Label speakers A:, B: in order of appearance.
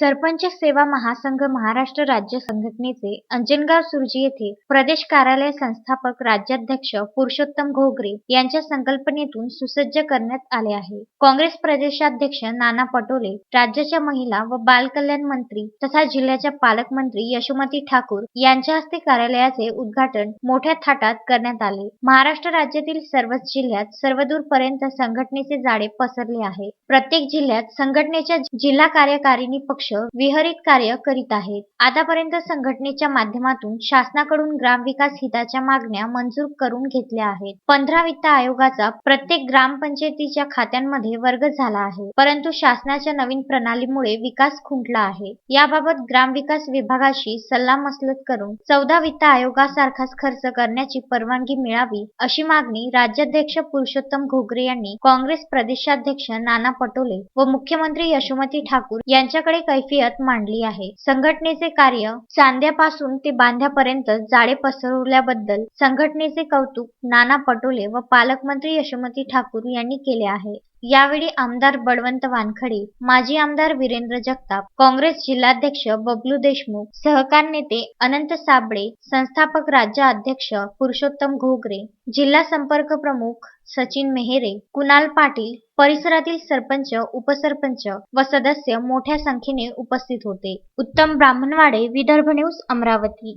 A: सरपंच सेवा महासंघ महाराष्ट्र राज्य संघटनेचे अंजनगाव सुरजी येथे प्रदेश कार्यालय संस्थापक राज्याध्यक्ष पुरुषोत्तम घोगरे यांच्या संकल्पनेतून सुसज्ज करण्यात आले आहे. काँग्रेस प्रदेशाध्यक्ष नाना पटोले राज्याच्या महिला व बाल कल्याण मंत्री तथा जिल्ह्याच्या पालकमंत्री यशोमती ठाकूर यांच्या हस्ते कार्यालयाचे उद्घाटन मोठ्या थाटात करण्यात आले. महाराष्ट्र राज्यातील सर्वच जिल्ह्यात सर्वदूरपर्यंत संघटनेचे जाळे पसरले आहे. प्रत्येक जिल्ह्यात संघटनेच्या जिल्हा कार्यकारिणी पक्ष विहरित कार्य करीत आहेत. आतापर्यंत संघटनेच्या माध्यमातून शासनाकडून ग्रामविकास हिताच्या मागण्या मंजूर करून घेतल्या आहेत. पंधरा वित्त आयोगाचा प्रत्येक ग्रामपंचायतीच्या खात्यांमध्ये वर्ग झाला आहे. परंतु शासनाच्या नवीन प्रणालीमुळे विकास खुंटला आहे. याबाबत ग्रामविकास विभागाशी सल्लामसलत करून चौदा वित्त आयोगासारखाच खर्च करण्याची परवानगी मिळावी अशी मागणी राज्याध्यक्ष पुरुषोत्तम घोगरे यांनी काँग्रेस प्रदेशाध्यक्ष नाना पटोले व मुख्यमंत्री यशोमती ठाकूर यांच्याकडे कैफियत मांडली आहे. संघटनेचे कार्य चांद्यापासून ते बांध्यापर्यंत जाळे पसरवल्याबद्दल संघटनेचे कौतुक नाना पटोले व पालकमंत्री यशोमती ठाकूर यांनी केले आहे. यावेळी आमदार बळवंत वानखडे माजी आमदार वीरेंद्र जगताप काँग्रेस जिल्हाध्यक्ष बबलू देशमुख सहकार नेते अनंत साबळे संस्थापक राज्य अध्यक्ष पुरुषोत्तम घोगरे जिल्हा संपर्क प्रमुख सचिन मेहेरे कुणाल पाटील परिसरातील सरपंच उपसरपंच व सदस्य मोठ्या संख्येने उपस्थित होते. उत्तम ब्राह्मणवाडे विदर्भ न्यूज अमरावती.